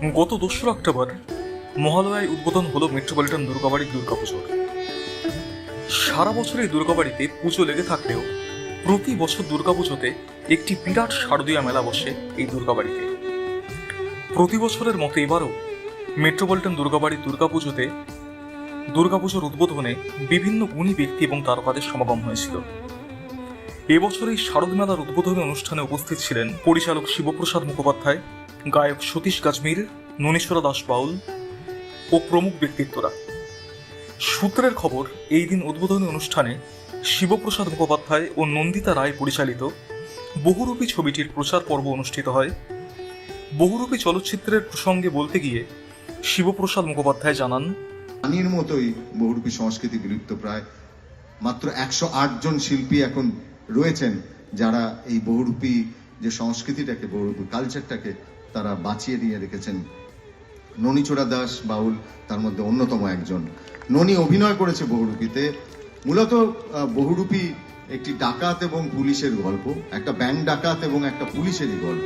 গত দোসরা অক্টোবর মহালয়ায় উদ্বোধন হলো মেট্রোপলিটন দুর্গাবাড়ির দুর্গাপুজোর। সারা বছর এই দুর্গাবাড়িতে পুজো লেগে থাকলেও প্রতি বছর দুর্গাপুজোতে একটি বিরাট শারদীয়া মেলা বসে এই দুর্গাবাড়িতে। প্রতি বছরের মতো এবারও মেট্রোপলিটন দুর্গাবাড়ির দুর্গাপুজোতে দুর্গাপুজোর উদ্বোধনে বিভিন্ন গুণী ব্যক্তি এবং তারকাদের সমাগম হয়েছিল। এবছর এই শারদ মেলার উদ্বোধনী অনুষ্ঠানে উপস্থিত ছিলেন পরিচালক শিবপ্রসাদ মুখোপাধ্যায়, গায়ক সতীশ গাজমির ননীশ্বরা দাস বাউল ও প্রমুখ ব্যক্তিত্বরা। সূত্রের খবর, এই দিন উদ্বোধনী অনুষ্ঠানে শিবপ্রসাদ মুখোপাধ্যায় ও নন্দিতা রায় পরিচালিত বহুরূপী ছবিটির প্রচার পর্ব অনুষ্ঠিত হয়। বহুরূপী চলচ্চিত্রের প্রসঙ্গে বলতে গিয়ে শিবপ্রসাদ মুখোপাধ্যায় জানান পানির মতোই বহুরূপী সংস্কৃতি বিলুপ্ত প্রায় মাত্র একশো আট জন শিল্পী এখন রয়েছেন যারা এই বহুরূপী যে সংস্কৃতিটাকে, বহুরূপী কালচারটাকে তারা বাঁচিয়ে দিয়ে রেখেছেন ননীচোড়া দাস বাউল তার মধ্যে অন্যতম একজন। ননী অভিনয় করেছে বহুরূপীতে। মূলত বহুরূপী একটি ডাকাত এবং পুলিশের গল্প একটা ব্যাংক ডাকাত এবং একটা পুলিশেরই গল্প।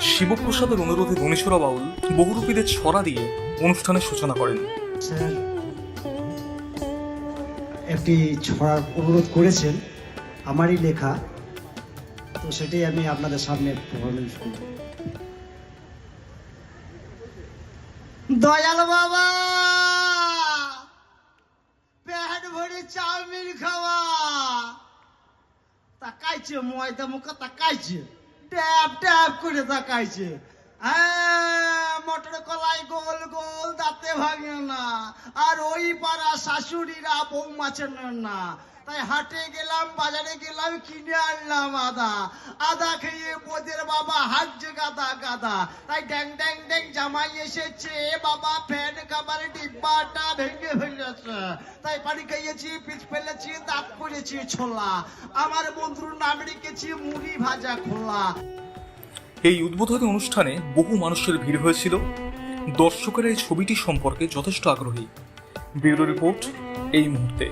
শিবপ্রসাদের অনুরোধে ধনেশ্বরা বাউল বহুরূপীদের ছড়া দিয়ে অনুষ্ঠানের সূচনা করেন। স্যার একটি ছড়ার অনুরোধ করেছেন আমারই লেখা তো সেটাই আমি আপনাদের সামনে পারফরমেন্স করব। দয়াল বাবা! পেট ভরে চাউমিন খাওয়া। তাকাইছে, ময়দা মুখে তাকাইছে। ট্যাপ ট্যাপ করে তাকাইছে। হ্যাঁ মটর কলাই গোল গোল, দাঁতে ভাঙে না। আর ওই পাড়া শাশুড়িরা বউ মাছেন না। তাই হাটে গেলাম, বাজারে গেলাম, কিনে আনলাম আদা। আদা খেয়ে বোদের বাবা হাঁটছে গাদা গাদা। তাই ড্যাং ড্যাং ড্যাং জামাই এসেছে, বাবা ফ্যান খাবার ডিব্বাটা ভেঙে ফেলেছে। তাই পানি খাইয়েছি পিচ ফেলেছি, দাঁত করেছি ছোলা। আমার বন্ধুর নাম রেখেছি মুড়ি ভাজা খোলা। এই উদ্বোধনী অনুষ্ঠানে বহু মানুষের ভিড় হয়েছিল। দর্শকেরা এই ছবিটি সম্পর্কে যথেষ্ট আগ্রহী। ব্যুরো রিপোর্ট এই মুহূর্তে।